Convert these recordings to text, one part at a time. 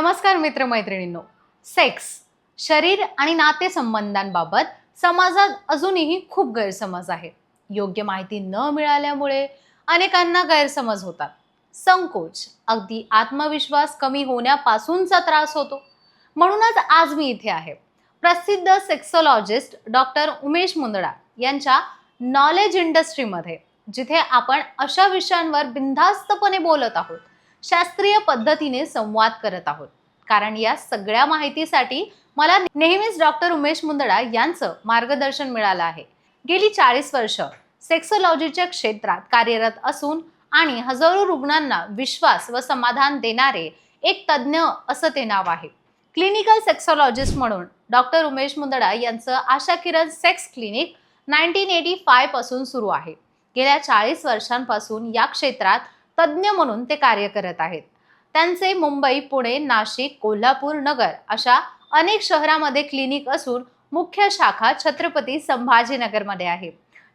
नमस्कार मित्रमैत्रिणींनो. सेक्स शरीर आणि नातेसंबंधांबाबत समाजात अजूनही खूप गैरसमज आहे योग्य माहिती न मिळाल्यामुळे अनेकांना गैरसमज होतात. संकोच अगदी आत्मविश्वास कमी होण्यापासूनचा त्रास होतो. म्हणूनच आज मी इथे आहे. प्रसिद्ध सेक्सोलॉजिस्ट डॉक्टर उमेश मुंदडा यांच्या नॉलेज इंडस्ट्रीमध्ये जिथे आपण अशा विषयांवर बिनधास्तपणे बोलत आहोत. शास्त्रीय पद्धतीने संवाद करत आहोत. कारण या सगळ्या माहितीसाठी मला नेहमीच डॉक्टर उमेश मुंदडा यांचं मार्गदर्शन मिळालं आहे. गेली चाळीस वर्ष सेक्सोलॉजीच्या क्षेत्रात कार्यरत असून आणि हजारो रुग्णांना विश्वास व समाधान देणारे एक तज्ज्ञ असं ते नाव आहे. क्लिनिकल सेक्सोलॉजिस्ट म्हणून डॉक्टर उमेश मुंदडा यांचं Asha Kiran sex clinic nineteen eighty फायपासून सुरू आहे. गेल्या चाळीस वर्षांपासून या क्षेत्रात तज्ज्ञ म्हणून ते कार्य करत आहेत. त्यांचे मुंबई पुणे नाशिक कोल्हापूर नगर अशा अनेक शहरामध्ये क्लिनिक असून मुख्य शाखा छत्रपती संभाजीनगरमध्ये आहे.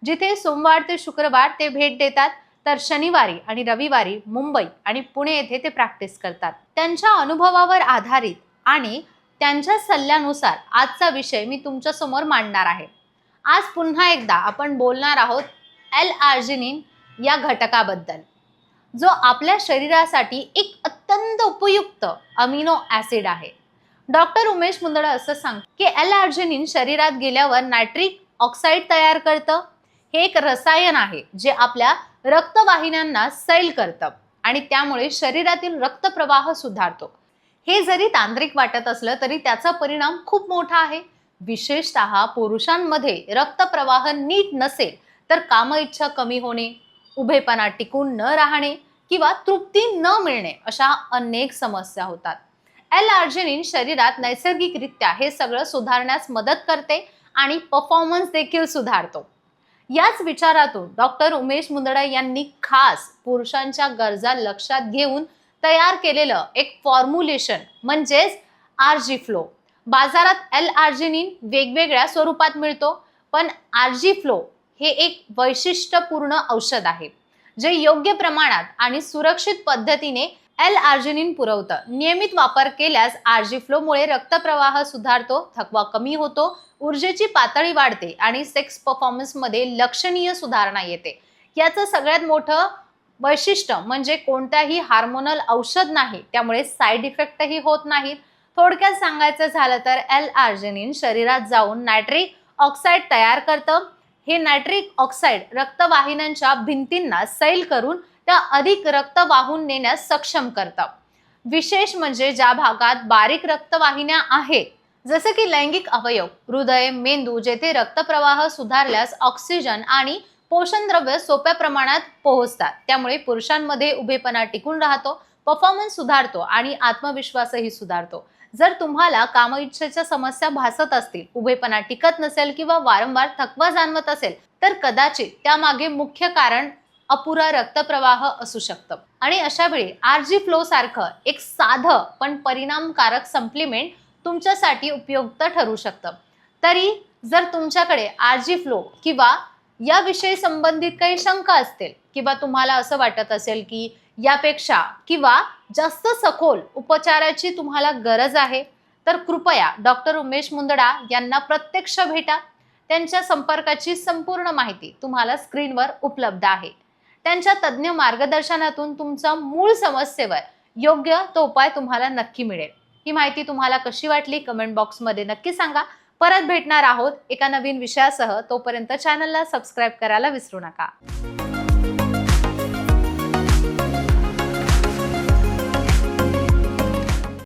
जिथे सोमवार ते शुक्रवार ते भेट देतात तर शनिवारी आणि रविवारी मुंबई आणि पुणे येथे ते प्रॅक्टिस करतात. त्यांच्या अनुभवावर आधारित आणि त्यांच्या सल्ल्यानुसार आजचा विषय मी तुमच्यासमोर मांडणार आहे. आज पुन्हा एकदा आपण बोलणार आहोत एल आर्जिनिन या घटकाबद्दल. जो आपल्या शरीरासाठी एक अत्यंत उपयुक्त अमिनो ॲसिड आहे. डॉक्टर उमेश मुंदडा असं सांग की एल आर्जिनिन शरीरात गेल्यावर नायट्रिक ऑक्साईड तयार करतं. हे एक रसायन आहे जे आपल्या रक्तवाहिन्यांना सैल करतं आणि त्यामुळे शरीरातील रक्तप्रवाह सुधारतो. हे जरी तांत्रिक वाटत असलं तरी त्याचा परिणाम खूप मोठा आहे. विशेषत पुरुषांमध्ये रक्तप्रवाह नीट नसेल तर कामइच्छा कमी होणे उभेपणा टिकून न राहणे किंवा तृप्ती न मिळणे अशा अनेक समस्या होतात. एल आर्जिनिन शरीरात नैसर्गिकरित्या हे सगळं सुधारण्यास मदत करते आणि परफॉर्मन्स देखील सुधारतो. याच विचारातून डॉक्टर उमेश मुंदडा यांनी खास पुरुषांच्या गरजा लक्षात घेऊन तयार केलेलं एक फॉर्म्युलेशन म्हणजेच आरजी फ्लो बाजारात एल आर्जिनिन वेगवेगळ्या स्वरूपात मिळतो पण आरजी फ्लो हे एक वैशिष्ट्यपूर्ण औषध आहे जे योग्य प्रमाणात आणि सुरक्षित पद्धतीने एल आर्जिनिन पुरवतं. नियमित वापर केल्यास आर्जिफ्लोमुळे रक्तप्रवाह सुधारतो थकवा कमी होतो ऊर्जेची पातळी वाढते आणि सेक्स परफॉर्मन्समध्ये लक्षणीय सुधारणा येते. याचं सगळ्यात मोठं वैशिष्ट्य म्हणजे कोणत्याही हार्मोनल औषध नाही त्यामुळे साईड इफेक्टही होत नाहीत. थोडक्यात सांगायचं झालं तर एल आर्जिनिन शरीरात जाऊन नायट्रिक ऑक्साईड तयार करतं. हे नायट्रिक ऑक्साईड रक्तवाहिन्यांच्या भिंतींना सैल करून त्या अधिक रक्त वाहून नेण्यास सक्षम करतं. विशेष म्हणजे ज्या भागात बारीक रक्तवाहिन्या आहेत जसं की लैंगिक अवयव हृदय मेंदू जेथे रक्तप्रवाह सुधारल्यास ऑक्सिजन आणि पोषणद्रव्य सोप्या प्रमाणात पोहोचतात. त्यामुळे पुरुषांमध्ये उभेपणा टिकून राहतो परफॉर्मन्स सुधारतो आणि आत्मविश्वासही सुधारतो. जर तुम्हाला कामइच्छेच्या समस्या भासत असतील उभेपणा टिकत नसेल किंवा वारंवार थकवा जाणवत असेल तर कदाचित त्यामागे मुख्य कारण अपुरा रक्तप्रवाह असू शकतं. आणि अशा वेळी आरजी फ्लो सारखं एक साधं पण परिणामकारक सप्लिमेंट तुमच्यासाठी उपयुक्त ठरू शकतं. तरी जर तुमच्याकडे आरजी फ्लो किंवा याविषयी संबंधित काही शंका असतील किंवा तुम्हाला असं वाटत असेल की यापेक्षा किंवा जास्त सखोल उपचाराची तुम्हाला गरज आहे तर कृपया डॉक्टर उमेश मुंदडा यांना प्रत्यक्ष भेटा. त्यांच्या संपर्काची संपूर्ण माहिती तुम्हाला स्क्रीनवर उपलब्ध आहे. त्यांच्या तज्ज्ञ मार्गदर्शनातून तुमच्या मूळ समस्येवर योग्य तो उपाय तुम्हाला नक्की मिळेल. ही माहिती तुम्हाला कशी वाटली कमेंट बॉक्समध्ये नक्की सांगा. परत भेटणार आहोत एका नवीन विषयासह. तोपर्यंत चॅनलला सबस्क्राईब करायला विसरू नका.